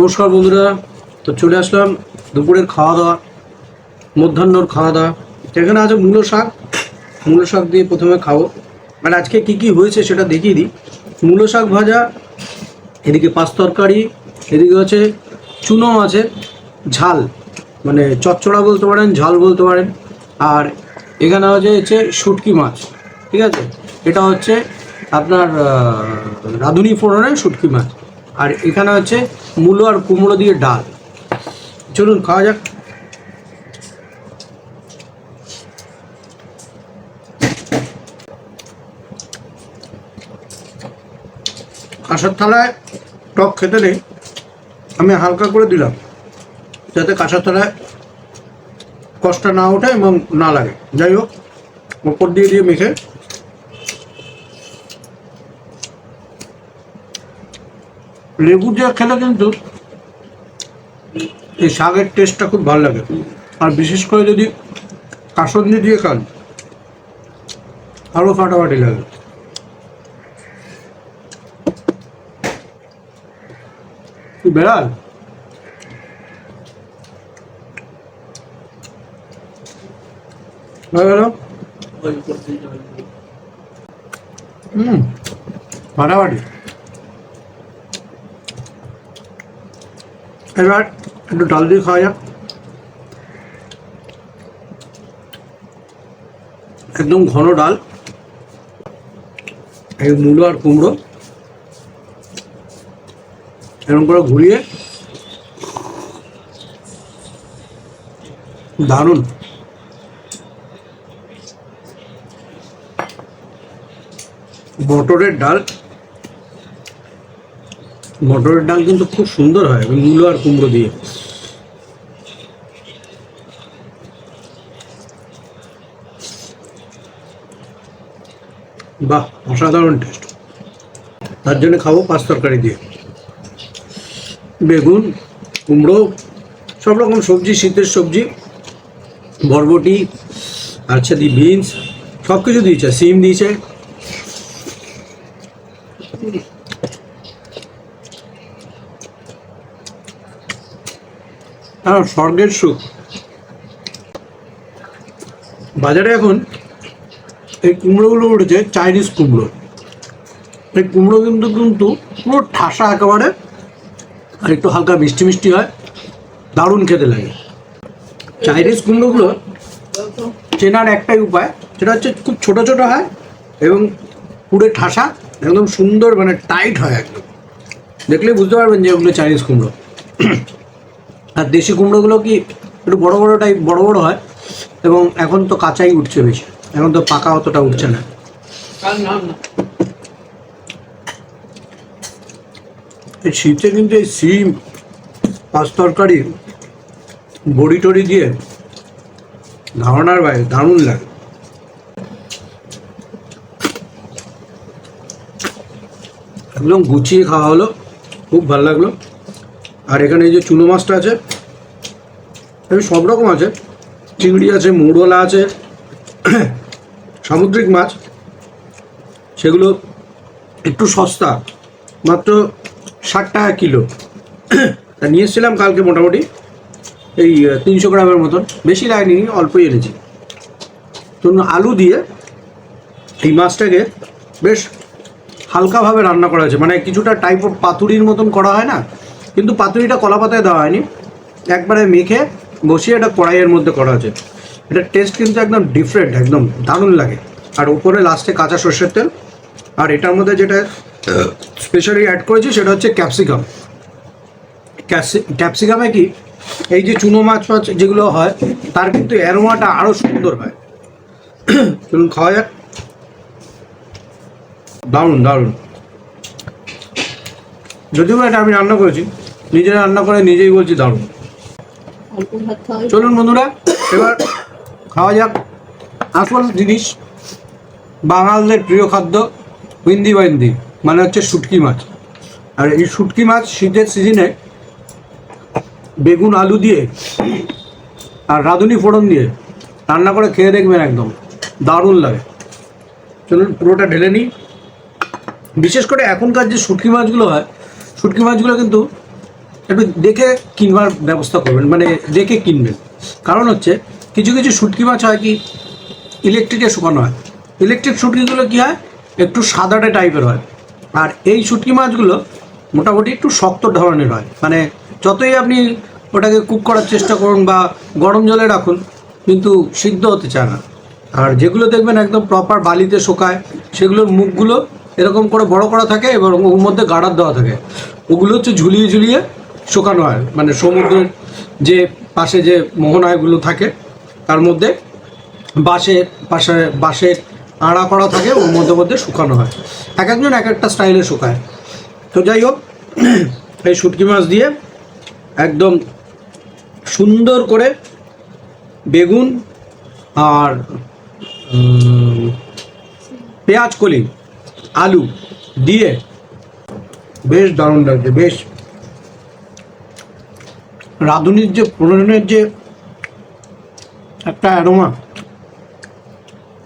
নমস্কার বন্ধুরা, তো চলে আসলাম দুপুরের খাওয়া দাওয়া মধ্যাহ্নর খাওয়া দাওয়া এখানে আছে মূলো শাক মূলো শাক দিয়ে প্রথমে খাব। আর আজকে কি কি হয়েছে সেটা দেখিয়ে দিই। মূলো শাক ভাজা, এদিকে পাঁচ তরকারি, এদিকে হচ্ছে চুনো মাছের ঝাল। মানে চচ্চড়া বলতে পারেন, ঝাল বলতে পারেন। আর এখানে হচ্ছে হচ্ছে শুটকি মাছ, ঠিক আছে? এটা হচ্ছে আপনার রাঁধুনি ফোড়নের শুটকি মাছ। আর এখানে হচ্ছে মূলো আর কুমড়ো দিয়ে ডাল। চলুন, খাওয়া যাক। কাঁসার থালায় টক খেতে নেই, আমি হালকা করে দিলাম, যাতে কাঁসার থালায় কষ্ট না ওঠে এবং না লাগে। যাই হোক, ওপর দিয়ে দিয়ে মেখে লেবু দিয়ে খেলে কিন্তু এই শাকের টেস্টটা খুব ভালো লাগে। আর বিশেষ করে যদি কাসন্দি দিয়ে খান, আরও ফাটাফাটি লাগে। বেড়াল? হুম, ফাটাফাটি। এবার একটু ডাল দিয়ে খাওয়া যাক। একদম ঘন ডাল। এই মূলো আর কুমড়ো। এরকম করে ঘুরিয়ে। দারুণ। মটরের ডাল। মটরের ডাল কিন্তু খুব সুন্দর হয় মূলো আর কুমড়ো দিয়ে। বাহ, অসাধারণ টেস্ট তার জন্য খাব পাঁচ তরকারি দিয়ে। বেগুন, কুমড়ো, সব রকম সবজি, শীতের সবজি, বরবটি আচ্ছা দি বিনস সব কিছু দিয়েছে, সিম দিয়েছে। আর স্বর্গের সুখ। বাজারে এখন এই কুমড়োগুলো উঠেছে, চাইনিজ কুমড়ো। এই কুমড়ো কিন্তু কিন্তু পুরো ঠাসা একেবারে, আর একটু হালকা মিষ্টি মিষ্টি হয়, দারুণ খেতে লাগে। চাইনিজ কুমড়োগুলো চেনার একটাই উপায়, সেটা হচ্ছে খুব ছোট ছোট হয় এবং পুরো ঠাসা, একদম সুন্দর মানে টাইট হয় একদম। দেখলেই বুঝতে পারবেন যে ওগুলো চাইনিজ কুমড়ো। আর দেশি কুমড়োগুলো কি একটু বড় বড় টাইপ বড় বড় হয়? এবং এখন তো কাঁচাই উঠছে বেশি। এখন তো পাকা অতটা উঠছে না। এই শীতে কিন্তু এই সিম, পাঁচ তরকারি, বড়ি টড়ি দিয়ে ধারণার বাইরে, দারুণ লাগে। একদম গুছিয়ে খাওয়া হলো। খুব ভালো লাগল। আর এখানে এই যে চুনো মাছটা আছে এই সব রকম আছে। চিংড়ি আছে, মোড়লা আছে, সামুদ্রিক মাছ। সেগুলো একটু সস্তা, মাত্র ষাট টাকা কিলো। তা নিয়ে এসেছিলাম কালকে মোটামুটি, এই তিনশো গ্রামের মতন। বেশি লাগেনি অল্পই এনেছি। তো আলু দিয়ে এই মাছটাকে বেশ হালকাভাবে রান্না করা হয়েছে। মানে কিছুটা টাইপ অফ পাতুরির মতন করা হয় না? কিন্তু পাতুরিটা কলা পাতায় দেওয়া হয়নি। একবারে মেখে বসিয়ে এটা কড়াইয়ের মধ্যে করা হয়েছে। এটা টেস্ট কিন্তু একদম ডিফারেন্ট একদম দারুণ লাগে। আর উপরে লাস্টে কাঁচা সর্ষের তেল। আর এটার মধ্যে যেটা স্পেশালি অ্যাড করেছি সেটা হচ্ছে ক্যাপসিকাম ক্যাপসি ক্যাপসিকামে কি, এই যে চুনো মাছ ফাছ যেগুলো হয়, তার কিন্তু অ্যারোমাটা আরও সুন্দর হয়। চলুন খাওয়া যাক। দারুণ দারুণ। যদিও এটা আমি রান্না করেছি নিজে রান্না করে নিজেই বলছি দারুণ। চলুন বন্ধুরা এবার খাওয়া যাক। আসল জিনিস বাঙালদের প্রিয় খাদ্য হিন্দি বাইন্দি মানে হচ্ছে শুটকি মাছ। আর এই শুটকি মাছ শীতের সিজনে বেগুন আলু দিয়ে আর রাঁধুনি ফোড়ন দিয়ে রান্না করে খেয়ে দেখবেন একদম দারুণ লাগে। চলুন পুরোটা ঢেলে নিই। বিশেষ করে এখনকার যে শুটকি মাছগুলো হয় শুটকি মাছগুলো কিন্তু একটু দেখে কিনবার ব্যবস্থা করবেন মানে দেখে কিনবেন। কারণ হচ্ছে, কিছু কিছু শুটকি মাছ হয় কি ইলেকট্রিকে শুকানো হয়। ইলেকট্রিক শুটকিগুলো কী হয়, একটু সাদাটে টাইপের হয়। আর এই শুটকি মাছগুলো মোটামুটি একটু শক্ত ধরনের হয়। মানে যতই আপনি ওটাকে কুক করার চেষ্টা করুন বা গরম জলে রাখুন, কিন্তু সিদ্ধ হতে চায় না। আর যেগুলো দেখবেন একদম প্রপার বালিতে শোকায়, সেগুলোর মুখগুলো এরকম করে বড় করা থাকে এবং ওর মধ্যে গার্ডার দেওয়া থাকে। ওগুলো হচ্ছে ঝুলিয়ে ঝুলিয়ে শোকানো হয়। মানে সমুদ্রের যে পাশে যে মোহনায়গুলো থাকে, তার মধ্যে বাঁশে পাশে বাঁশের আড়া করা থাকে, ওর মধ্যে মধ্যে শুকানো হয়। এক একজন এক একটা স্টাইলে শুকায়। তো যাই হোক, এই শুটকি মাছ দিয়ে একদম সুন্দর করে বেগুন আর পেঁয়াজ কলি, আলু দিয়ে বেশ দারুণ লাগছে, বেশ রাঁধুনির যে প্রণয়নের যে একটা অ্যারোমা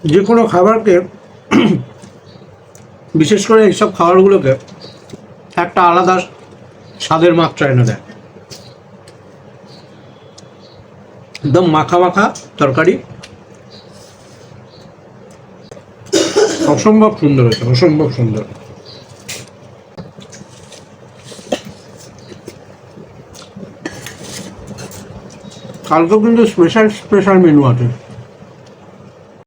যে কোনো খাবারকে বিশেষ করে এইসব খাবারগুলোকে একটা আলাদা স্বাদের মাত্রা এনে দেয়। একদম মাখা মাখা তরকারি। অসম্ভব সুন্দর হয়েছে, অসম্ভব সুন্দর। কালকেও কিন্তু স্পেশাল স্পেশাল মেনু আছে।